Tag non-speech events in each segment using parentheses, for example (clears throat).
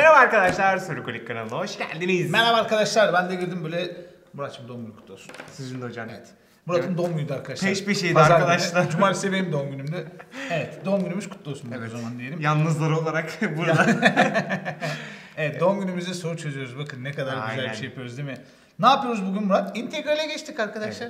Merhaba arkadaşlar, Sorukolik kanalına hoş geldiniz. Merhaba arkadaşlar ben de girdim böyle Murat'cığım doğum günü kutlu olsun. Sizin de hocam. Evet. Murat'ın doğum günüydü arkadaşlar. Peş peşeydi Pazar arkadaşlar. Günü. Cumartesi benim doğum günümdü. Evet doğum günümüz kutlu olsun evet. o zaman diyelim. Yalnızlar olarak (laughs) burada. (laughs) Evet doğum günümüzde soru çözüyoruz. Bakın ne kadar güzel Aynen. bir şey yapıyoruz değil mi? Ne yapıyoruz bugün Murat? İntegrale geçtik arkadaşlar.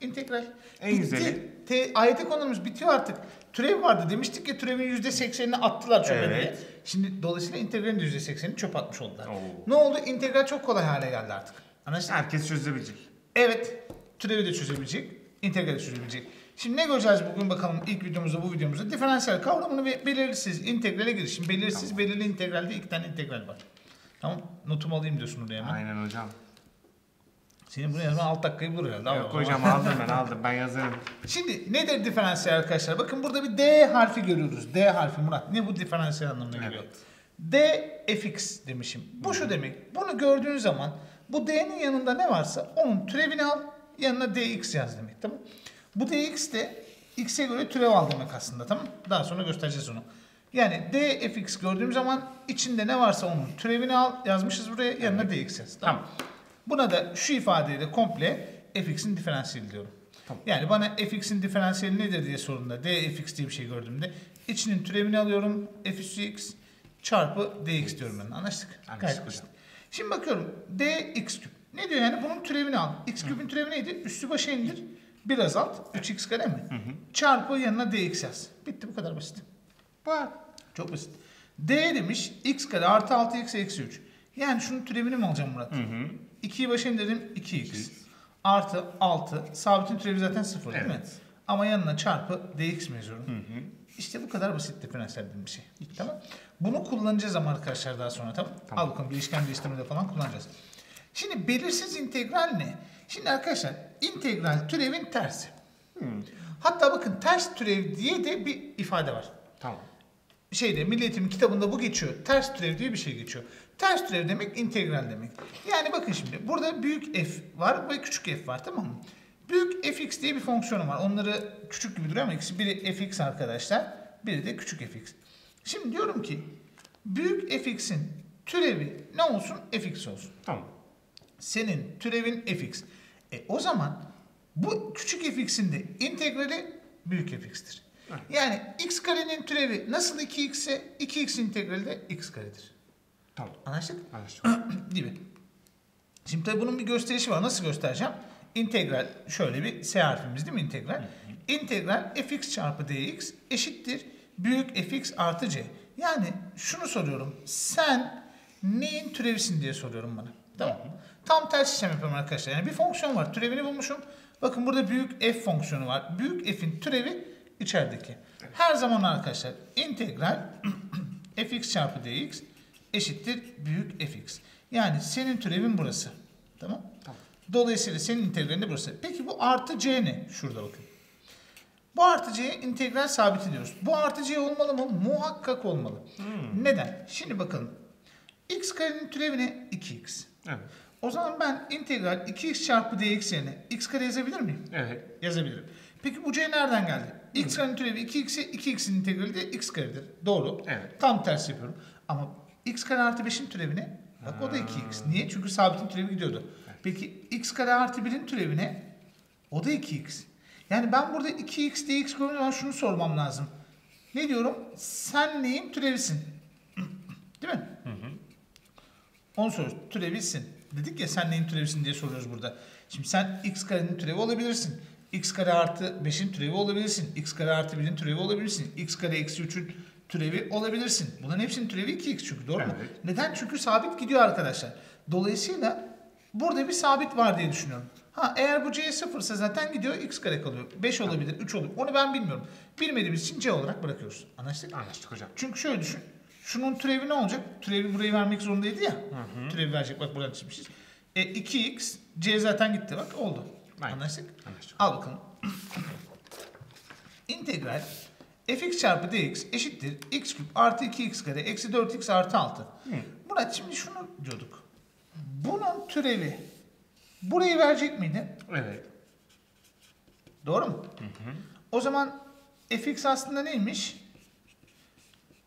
İntegral. En Bitti. güzeli. Te, AYT konumuz bitiyor artık. Türev vardı. Demiştik ki türevin %80'ini attılar çöpe Evet. diye. Şimdi dolayısıyla integralin de %80'ini çöp atmış oldular. Oo. Ne oldu? İntegral çok kolay hale geldi artık. Anlaştık? Herkes çözebilecek. Evet. Türevi de çözebilecek. İntegrali de çözebilecek. Şimdi ne göreceğiz bugün bakalım ilk videomuzda bu videomuzda diferansiyel kavramını ve belirsiz integrale giriş. Şimdi belirsiz belirli integralde iki tane integral var. Tamam. Notumu alayım diyorsun oraya hemen. Aynen hocam. Senin buraya yazman 6 dakikayı bulur herhalde. Al Yok hocam aldım ben aldım ben yazarım. Şimdi nedir diferansiyel arkadaşlar? Bakın burada bir D harfi görüyoruz. D harfi Murat. Ne bu diferansiyel anlamına geliyor? Evet. D fx demişim. Bu şu demek. Bunu gördüğün zaman bu D'nin yanında ne varsa onun türevini al. Yanına dx yaz demek. Tamam Bu dx de x'e göre türev al demek aslında. Tamam Daha sonra göstereceğiz onu. Yani d fx gördüğüm zaman içinde ne varsa onun türevini al. Yazmışız buraya. Yanına dx yaz. Tamam. Buna da şu ifadeyi de komple fx'in diferansiyeli diyorum. Yani bana fx'in diferansiyeli nedir diye sorduğunda dfx diye bir şey gördüğümde içinin türevini alıyorum f üssü x çarpı dx diyorum ben. Anlaştık? Anlaştık hocam. Şimdi bakıyorum dx küp. Ne diyor yani? Bunun türevini al. x küpün türevi neydi? Üstü başa indir. Bir azalt. 3x kare mi? Çarpı yanına dx yaz. Bitti bu kadar basit. Bu Çok basit. D demiş x kare artı 6x eksi 3. Yani şunun türevini mi alacağım Murat? 2'yi başa indirdim 2x. Artı 6. Sabitin türevi zaten 0 değil mi? Ama yanına çarpı dx mi yazıyorum? İşte bu kadar basit diferansiyel dediğim bir şey. Tamam. Bunu kullanacağız ama arkadaşlar daha sonra tamam. Tamam. Al bakalım değişken değiştirmede falan kullanacağız. Şimdi belirsiz integral ne? Şimdi arkadaşlar integral türevin tersi. Hatta bakın ters türev diye de bir ifade var Tamam. şeyde Milli Eğitim kitabında bu geçiyor. Ters türev diye bir şey geçiyor. Ters türev demek integral demek. Yani bakın şimdi burada büyük f var ve küçük f var tamam mı? Büyük fx diye bir fonksiyonu var. Onları küçük gibi duruyor ama ikisi biri fx arkadaşlar. Biri de küçük fx. Şimdi diyorum ki büyük fx'in türevi ne olsun? fx olsun. Tamam. Senin türevin fx. E o zaman bu küçük fx'in de integrali büyük fx'tir. Evet. Yani x karenin türevi nasıl 2x ise 2x integrali de x karedir. Tamam. Anlaştık? Anlaştık. (clears throat) Gibi. Şimdi tabii bunun bir gösterişi var. Nasıl göstereceğim? İntegral şöyle bir S harfimiz değil mi integral? İntegral fx çarpı dx eşittir büyük fx artı c. Yani şunu soruyorum. Sen neyin türevisin diye soruyorum bana. Tamam mı? Tam ters işlem yapıyorum arkadaşlar. Yani bir fonksiyon var. Türevini bulmuşum. Bakın burada büyük f fonksiyonu var. Büyük f'in türevi içerideki. Her zaman arkadaşlar integral (clears throat) fx çarpı dx eşittir büyük fx. Yani senin türevin burası. Tamam? Tamam. Dolayısıyla senin integralin de burası. Peki bu artı c ne? Şurada bakın. Bu artı c'ye integral sabiti diyoruz. Bu artı c olmalı mı? Muhakkak olmalı. Neden? Şimdi bakalım. x karenin türevi ne? 2x. Evet. O zaman ben integral 2x çarpı dx yerine x kare yazabilir miyim? Evet. Yazabilirim. Peki bu c nereden geldi? x karenin türevi 2x'e 2x'in integrali de x karedir. Doğru. Evet. Tam tersi yapıyorum. Ama x kare artı 5'in türevi ne? Bak o da 2x. Niye? Çünkü sabitin türevi gidiyordu. Peki x kare artı 1'in türevi ne? O da 2x. Yani ben burada 2x dx gördüğüm zaman şunu sormam lazım. Ne diyorum? Sen neyin türevisin? (clears throat) Değil mi? Onu soruyoruz. Türevisin. Dedik ya sen neyin türevisin diye soruyoruz burada. Şimdi sen x karenin türevi olabilirsin. x kare artı 5'in türevi olabilirsin. x kare artı 1'in türevi olabilirsin. x kare eksi 3'ün türevi olabilirsin. Bunların hepsinin türevi 2x çünkü doğru mu? Evet. Neden? Çünkü sabit gidiyor arkadaşlar. Dolayısıyla burada bir sabit var diye düşünüyorum. Ha eğer bu c sıfırsa zaten gidiyor x kare kalıyor. 5 olabilir, 3 olabilir. Onu ben bilmiyorum. Bilmediğimiz için c olarak bırakıyoruz. Anlaştık? Anlaştık hocam. Çünkü şöyle düşün. Şunun türevi ne olacak? Türevi burayı vermek zorundaydı ya. Türevi verecek. Bak buradan çizmişiz. E 2x. C zaten gitti. Bak oldu. Aynen. Anlaştık? Anlaştık. Al bakalım. İntegral fx çarpı dx eşittir x küp artı 2x kare eksi 4x artı 6. Murat şimdi şunu diyorduk. Bunun türevi burayı verecek miydi? Evet. Doğru mu? O zaman fx aslında neymiş?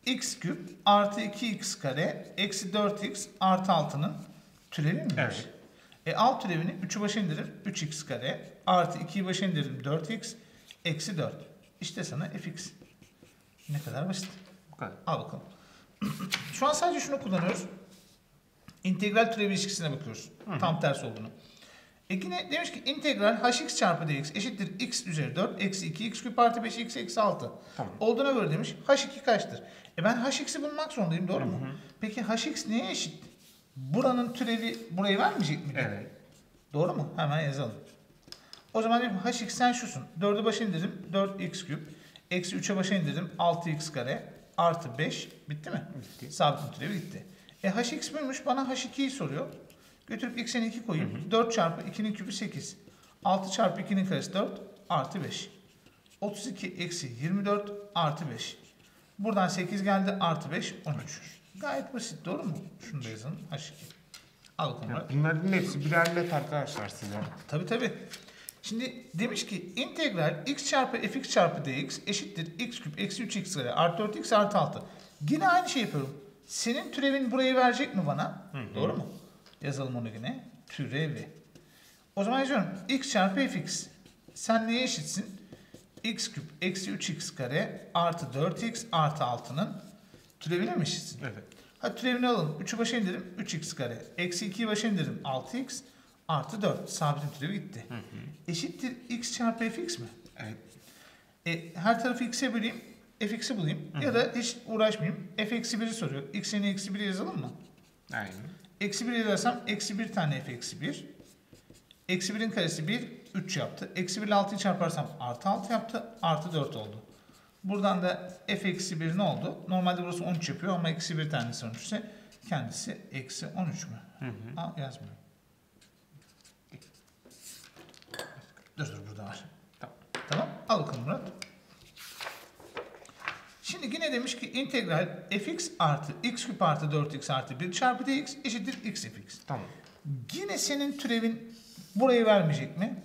x küp artı 2x kare eksi 4x artı 6'nın türevi miymiş? Evet. E alt türevini 3'ü başa indirim 3x kare artı 2'yi başa indirim 4x eksi 4. İşte sana fx. Ne kadar basit. Bu kadar. Al bakalım. (clears throat) Şu an sadece şunu kullanıyoruz. İntegral türev ilişkisine bakıyoruz. Tam tersi olduğunu. E yine demiş ki integral hx çarpı dx eşittir x üzeri 4 eksi 2 x küp artı 5 x eksi 6. Tamam. Olduğuna göre demiş h2 kaçtır? E ben hx'i bulmak zorundayım doğru mu? Peki hx neye eşit? Buranın türevi burayı vermeyecek mi? Evet. Doğru mu? Hemen yazalım. O zaman dedim hx sen şusun. 4'ü başa indirdim 4x küp. Eksi 3'e başa indirdim 6x kare. Artı 5. Bitti mi? Bitti. Sabitin türevi gitti. E hx buymuş bana h2'yi soruyor. Götürüp x'e 2 koyayım. 4 çarpı 2'nin küpü 8. 6 çarpı 2'nin karesi 4 artı 5. 32 eksi 24 artı 5. Buradan 8 geldi artı 5 13. Gayet basit doğru mu? Şunu da yazalım h2. Al. Murat. Bunların hepsi birer net arkadaşlar size. Tabii tabii. Şimdi demiş ki integral x çarpı fx çarpı dx eşittir x küp eksi 3x kare artı 4x artı 6. Yine aynı şey yapıyorum. Senin türevin burayı verecek mi bana? Doğru mu? Yazalım onu yine. Türevi. O zaman yazıyorum. x çarpı fx. Sen neye eşitsin? x küp eksi 3x kare artı 4x artı 6'nın türevine mi eşitsin? Evet. Hadi türevini alalım. 3'ü başa indirim 3x kare. Eksi 2'yi başa indirim 6x artı 4. Sabitin türevi gitti. Eşittir x çarpı fx mi? Evet. E, her tarafı x'e böleyim. fx'i bulayım. Ya da hiç uğraşmayayım. f eksi 1'i soruyor. x yerine eksi 1'i yazalım mı? Aynen. Eksi 1 yazarsam eksi 1 tane f eksi 1. Eksi 1'in karesi 1, 3 yaptı. Eksi 1 ile 6'yı çarparsam artı 6 yaptı. Artı 4 oldu. Buradan da f eksi 1 ne oldu? Normalde burası 13 yapıyor ama eksi 1 tanesi 13 ise kendisi eksi 13 mü? Hı hı. Aa, yazmıyor. Dur dur burada var. Tamam. Tamam. Al bakalım Murat. Şimdi yine demiş ki integral fx artı x küp artı 4x artı 1 çarpı dx eşittir x fx. Tamam. Yine senin türevin burayı vermeyecek mi?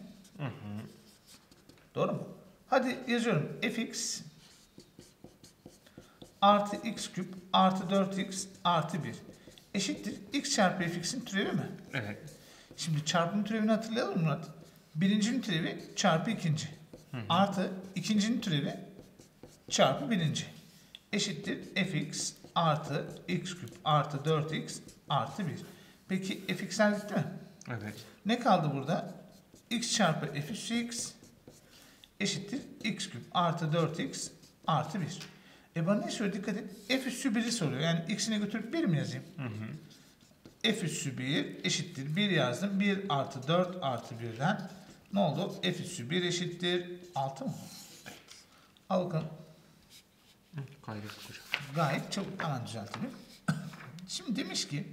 Doğru mu? Hadi yazıyorum. fx artı x küp artı 4x artı 1 eşittir x çarpı fx'in türevi mi? Evet. Şimdi çarpım türevini hatırlayalım Murat? Birincinin türevi çarpı ikinci. Artı ikincinin türevi çarpı birinci. Eşittir fx artı x küp artı 4x artı 1. Peki fx'ler gitti mi? Evet. Ne kaldı burada? x çarpı f üssü x eşittir x küp artı 4x artı 1. E bana ne soruyor? Dikkat et. F üssü 1'i soruyor. Yani x'ine götürüp 1 mi yazayım? Hı hı. f üssü 1 eşittir 1 yazdım. 1 artı 4 artı 1'den ne oldu? f üssü 1 eşittir 6 mı? Al bakalım. Hı, Gayret hocam. Gayet çabuk hemen düzeltelim. (coughs) Şimdi demiş ki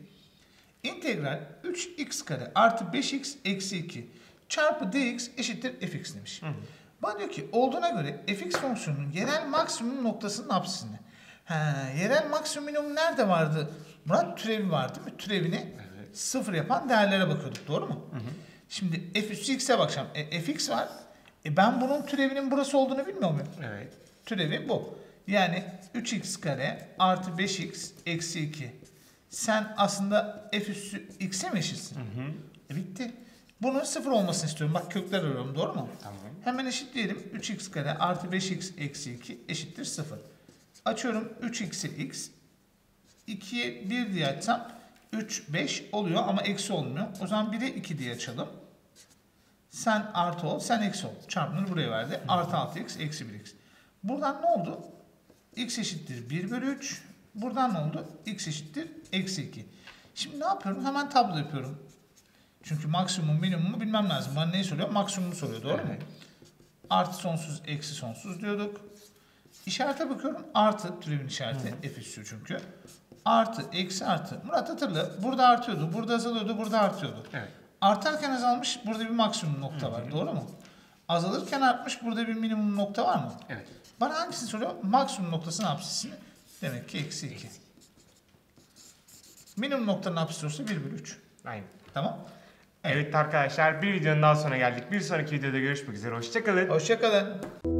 integral 3x kare artı 5x eksi 2 çarpı dx eşittir fx demiş. Hı hı. Bana diyor ki olduğuna göre fx fonksiyonunun yerel maksimum noktasının apsisini. He, yerel maksimum nerede vardı? Murat türevi var değil mi? Türevini Evet. sıfır yapan değerlere bakıyorduk doğru mu? Şimdi f üssü x'e bakacağım. E, fx var. E, ben bunun türevinin burası olduğunu bilmiyor muyum? Evet. Türevi bu. Yani 3x kare artı 5x eksi 2. Sen aslında f üssü x'e mi eşitsin? Hı hı. E bitti. Bunun sıfır olmasını istiyorum. Bak kökler arıyorum doğru mu? Tamam. Hemen eşitleyelim. 3x kare artı 5x eksi 2 eşittir 0. Açıyorum 3x'i x. 2'ye 1 diye açsam 3, 5 oluyor ama eksi olmuyor. O zaman 1'e 2 diye açalım. Sen artı ol, sen eksi ol. Çarpımını buraya verdi. Artı 6x, eksi 1x. Buradan ne oldu? x eşittir 1 bölü 3. Buradan ne oldu? x eşittir eksi 2. Şimdi ne yapıyorum? Hemen tablo yapıyorum. Çünkü maksimum minimumu bilmem lazım. Bana neyi soruyor? Maksimumu soruyor. Doğru mu? Evet. Artı sonsuz, eksi sonsuz diyorduk. İşarete bakıyorum. Artı türevin işareti. F üssü çünkü. Artı, eksi artı. Murat hatırla. Burada artıyordu, burada azalıyordu, burada artıyordu. Evet. Artarken azalmış, burada bir maksimum nokta var. Doğru mu? Azalırken artmış, burada bir minimum nokta var mı? Evet. Bana hangisini soruyor? Maksimum noktasının apsisini. Demek ki eksi 2. Minimum noktanın apsisi olursa 1 bölü 3. Aynen. Tamam. Evet arkadaşlar bir videonun daha sonuna geldik. Bir sonraki videoda görüşmek üzere. Hoşçakalın. Hoşçakalın.